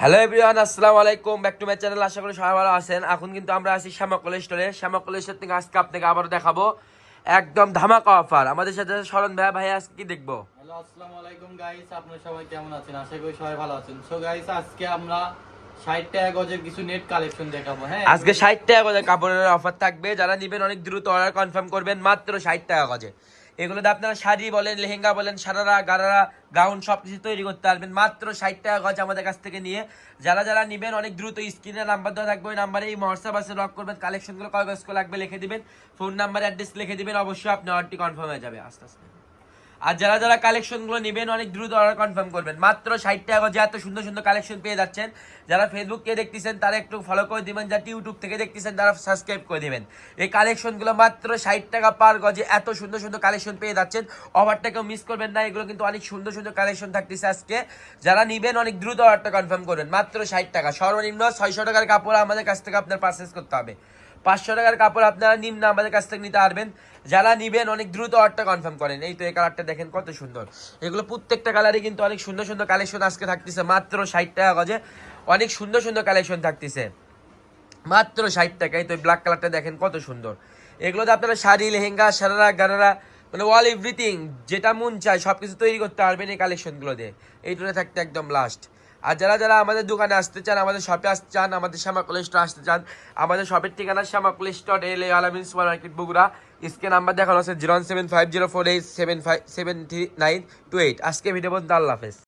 Hello everyone আসসালামু আলাইকুম back to my channel আশা করি সবাই ভালো আছেন। এখন কিন্তু আমরা আছি শ্যামা কলেজ স্টোরে শ্যামা কলেজ স্টোর থেকে আজকে আপনাকে আবারও দেখাবো একদম ধামাকা অফার আমাদের সাথে শরণ ভাইয়া ভাই। আজকে কি দেখব? হ্যালো আসসালামু আলাইকুম গাইস আপনারা সবাই কেমন আছেন? আশা করি সবাই ভালো আছেন। সো গাইস আজকে আমরা 60 টাকা গজের কিছু নেট কালেকশন দেখাবো হ্যাঁ? আজকে ষাট টাকা গজে কাপড়ের অফার থাকবে। যারা নিবেন অনেক দ্রুত অর্ডার কনফার্ম করবেন মাত্র ষাট টাকা গজে। এগুলোতে আপনারা শাড়ি বলেন, লেহেঙ্গা বলেন, সারারা, গারারা, গাউন সব কিছু তৈরি করতে পারবেন। মাত্র ষাট টাকা গজ আমাদের কাছ থেকে নিয়ে যারা যারা নেবেন, অনেক দ্রুত স্ক্রিনে নাম্বার দেওয়া থাকবে, ওই নাম্বারে এই হোয়াটসঅ্যাপ আছে লক করবেন কালেকশনগুলো কয় গজ লাগবে লিখে দেবেন ফোন নাম্বার অ্যাড্রেস লিখে দেবেন, অবশ্যই আপনি অর্ডারটি কনফার্ম হয়ে যাবে। আস্তে আস্তে। আর যারা যারা কালেকশনগুলো নেবেন, অনেক দ্রুত অর্ডার কনফার্ম করবেন। মাত্র ষাট টাকা যে এত সুন্দর সুন্দর কালেকশন পেয়ে যাচ্ছেন, যারা ফেসবুক দেখতেছেন, তারা একটু ফলো করে দিবেন, যারা ইউটিউব থেকে দেখতেছেন, তারা সাবস্ক্রাইব করে দিবেন। এই কালেকশনগুলো মাত্র ষাট টাকা পার গজে এত সুন্দর সুন্দর কালেকশন পেয়ে যাচ্ছেন। অফারটাকেও মিস করবেন না, এগুলো কিন্তু অনেক সুন্দর সুন্দর কালেকশন থাকতেছে আজকে। যারা নিবেন, অনেক দ্রুত অর্ডারটা কনফার্ম করবেন। মাত্র ষাট টাকা। সর্বনিম্ন ছয়শো টাকার কাপড় আমাদের কাছ থেকে আপনার পারচেস করতে হবে। পাঁচশো টাকার কাপড় আপনারা নিম্ন আমাদের কাছ থেকে নিতে পারবেন। যারা নিবেন, অনেক দ্রুত অর্ডারটা কনফার্ম করেন। এই তো এই কালারটা দেখেন, কত সুন্দর। এগুলো প্রত্যেকটা কালারই কিন্তু অনেক সুন্দর সুন্দর কালেকশন আজকে থাকতেছে। মাত্র ষাট টাকা গজে অনেক সুন্দর সুন্দর কালেকশন থাকতেছে। মাত্র ষাট এই তো ব্ল্যাক কালারটা দেখেন, কত সুন্দর। এগুলোতে আপনারা শাড়ি, লেহেঙ্গা, সারারা, গারারা মানে অল এভরিথিং যেটা মন চায় সব কিছু তৈরি করতে পারবেন এই কালেকশনগুলো দিয়ে এইগুলো থাকতে একদম লাস্ট আর যারা যারা আমাদের দোকানে আসতে চান, আমাদের শপে আসতে চান, আমাদের শ্যামা স্টোর আসতে চান, আমাদের শপের ঠিকানা শ্যামা কলেজ স্টোর এল এ Al-Amin super market Bogura. Screen number দেখানো আছে zero seven five zero four eight seven five, seven three nine two eight. আজকে ভিডিও বলতে আল্লাহ হাফেজ।